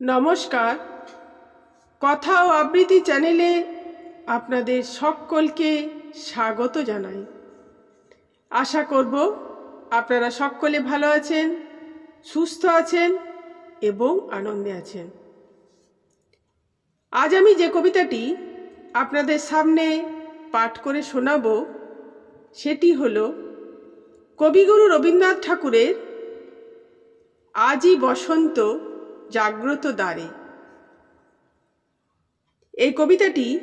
নমস্কার। কথা ও আবৃত্তি চ্যানেলে আপনাদের সকলকে স্বাগত জানাই। আশা করব আপনারা সকলে ভালো আছেন, সুস্থ আছেন এবং আনন্দে আছেন। আজ আমি যে কবিতাটি আপনাদের সামনে পাঠ করে শোনাব, সেটি হল, কবিগুরু রবীন্দ্রনাথ ঠাকুরের আজই বসন্ত জাগ্রত দ্বারে। এই কবিতাটি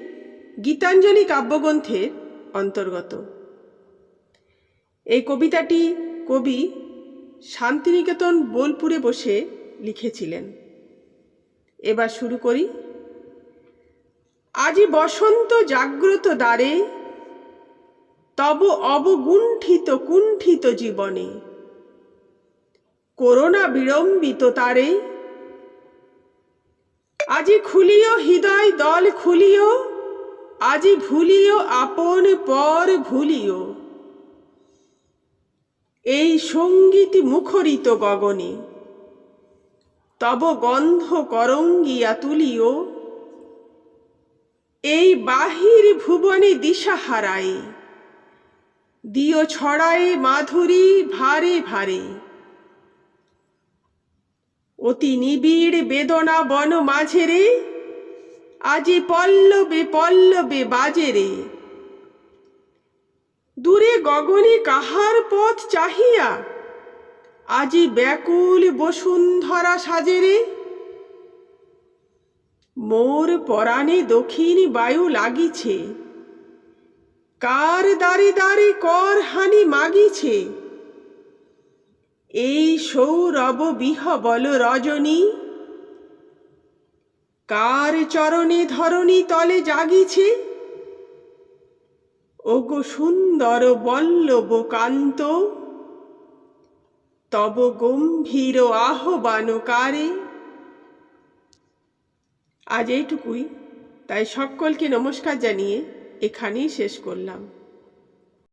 গীতাঞ্জলি কাব্যগ্রন্থের অন্তর্গত। এই কবিতাটি কবি শান্তিনিকেতন বোলপুরে বসে লিখেছিলেন। এবার শুরু করি। আজি বসন্ত জাগ্রত দ্বারে, তব অবগুণ্ঠিত কুণ্ঠিত জীবনে। করোনা বিড়ম্বিত তারে আজি খুলিও হৃদয় দল খুলিও, আজি ভুলিও আপন পর ভুলিও। এই সংগীত মুখরিত গগনে, তব গন্ধ করঙ্গিয়া তুলিও। এই বাহির ভুবনে দিশা হারায় দিও ছড়ায় মাধুরী ভারে ভারে। অতি নিবিড় বেদনা বন মাঝে রে। আজি পল্লবে পল্লবে বাজে রে। দূরে গগনে কাহার পথ চাহিয়া? আজি ব্যাকুল বসুন্ধরা সাজে রে। মোর পরাণে দক্ষিণ বায়ু লাগিছে। কার দাঁড়ে দাঁড়ে কর হানি মাগিছে? এই সৌরভ বিহবল রজনী। কার চরণে ধরণী তলে জাগিছে? ওগো সুন্দর বল্লব কান্ত। তব গম্ভীর আহ্বান কারে। আজ এইটুকুই, তাই সকলকে নমস্কার জানিয়ে এখানেই শেষ করলাম।